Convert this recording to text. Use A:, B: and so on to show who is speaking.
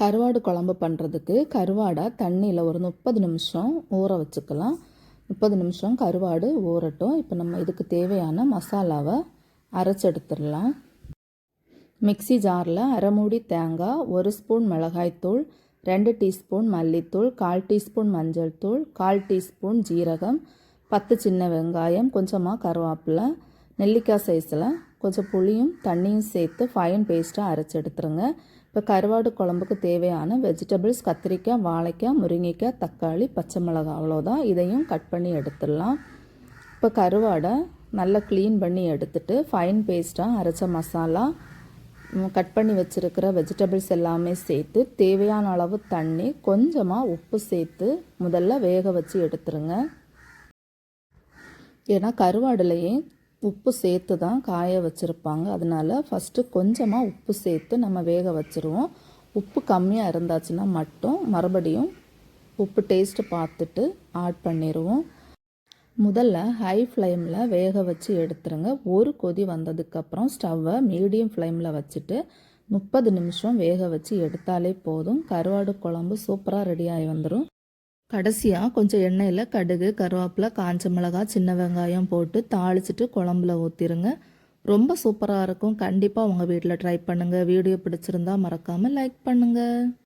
A: கருவாடு குழம்பு பண்ணுறதுக்கு கருவாடை தண்ணியில் ஒரு முப்பது நிமிஷம் ஊற வச்சுக்கலாம். முப்பது நிமிஷம் கருவாடு ஊறட்டும். இப்போ நம்ம இதுக்கு தேவையான மசாலாவை அரைச்சி எடுத்துடலாம். மிக்ஸி ஜாரில் அரைமூடி தேங்காய் ஒரு ஸ்பூன் மிளகாய்த்தூள் ரெண்டு டீஸ்பூன் மல்லித்தூள் கால் டீஸ்பூன் மஞ்சள் தூள் கால் டீஸ்பூன் ஜீரகம் பத்து சின்ன வெங்காயம் கொஞ்சமாக கருவேப்பிலை நெல்லிக்காய் சைஸில் கொஞ்சம் புளியும் தண்ணியும் சேர்த்து ஃபைன் பேஸ்ட்டாக அரைச்சி எடுத்துருங்க. இப்போ கருவாடு குழம்புக்கு தேவையான வெஜிடபிள்ஸ் கத்திரிக்காய் வாழைக்காய் முருங்கைக்காய் தக்காளி பச்சை மிளகாய் அவ்வளோதான் இதையும் கட் பண்ணி எடுத்துடலாம். இப்போ கருவாடை நல்லா க்ளீன் பண்ணி எடுத்துட்டு ஃபைன் பேஸ்ட்டாக அரைச்ச மசாலா கட் பண்ணி வச்சுருக்கிற வெஜிடபிள்ஸ் எல்லாமே சேர்த்து தேவையான அளவு தண்ணி கொஞ்சமாக உப்பு சேர்த்து முதல்ல வேக வச்சு எடுத்துருங்க. ஏன்னா கருவாடுலையே உப்பு சேர்த்து தான் காய வச்சுருப்பாங்க. அதனால ஃபஸ்ட்டு கொஞ்சமாக உப்பு சேர்த்து நம்ம வேக வச்சுருவோம். உப்பு கம்மியாக இருந்தாச்சுன்னா மட்டும் மறுபடியும் உப்பு டேஸ்ட்டு பார்த்துட்டு ஆட் பண்ணிடுவோம் முதல்ல ஹை ஃப்ளேமில் வேக வச்சு எடுத்துருங்க. ஒரு கொதி வந்ததுக்கப்புறம் ஸ்டவ்வை மீடியம் ஃப்ளேமில் வச்சுட்டு முப்பது நிமிஷம் வேக வச்சு எடுத்தாலே போதும். கருவாடு குழம்பு சூப்பராக ரெடி ஆகி வந்துடும் கடைசியாக கொஞ்சம் எண்ணெயில் கடுகு கருவேப்பிலை காஞ்ச மிளகாய் சின்ன வெங்காயம் போட்டு தாளிச்சிட்டு குழம்புல ஊற்றிருங்க ரொம்ப சூப்பராக இருக்கும். கண்டிப்பாக உங்கள் வீட்டில் ட்ரை பண்ணுங்கள் வீடியோ பிடிச்சிருந்தா மறக்காமல் லைக் பண்ணுங்கள்